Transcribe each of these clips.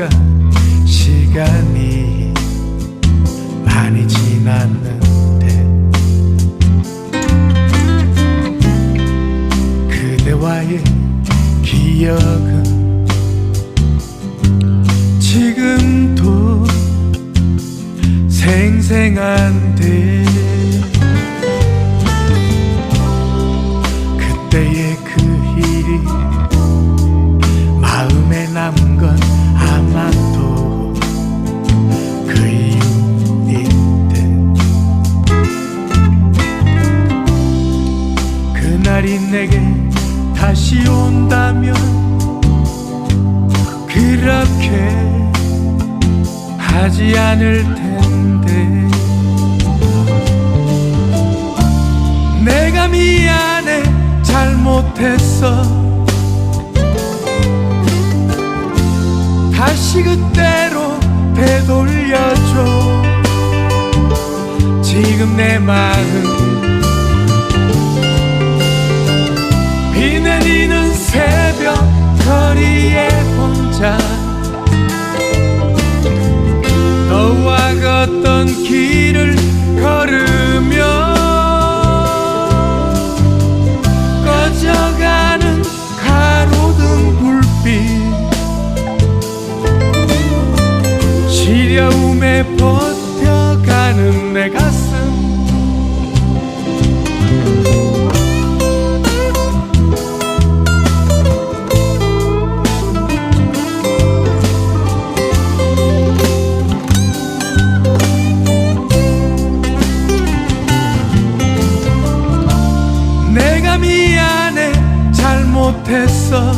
보니까 시간이 많이 지났는데 그대와의 기억은 지금도 생생한데 그때의 그렇게 하지 않을 텐데. 내가 미안해 잘못했어. 다시 그때로 되돌려줘. 지금 내 마음. 비 내리는 새벽 거리에 혼자 길을 걸으며 꺼져가는 가로등 불빛 시려움에 버텨가는 내 가슴 미안해 잘못했어.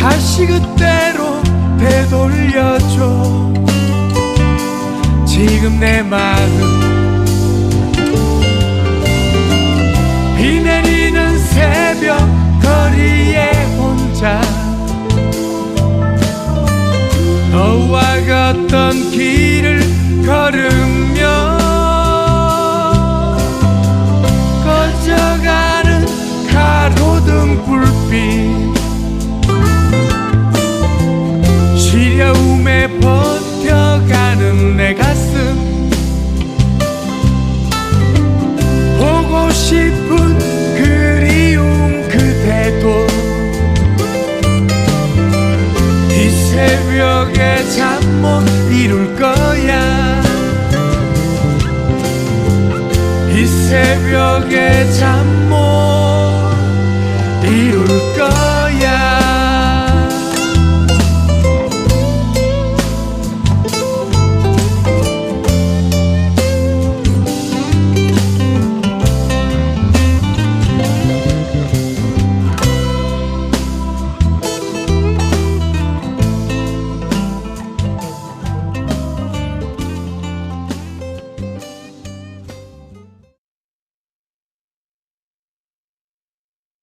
다시 그때로 되돌려줘. 지금 내 마음. 비 내리는 새벽 거리에 혼자 너와 걷던 길을 걸으 못 이룰 거야. 이 새벽에 잠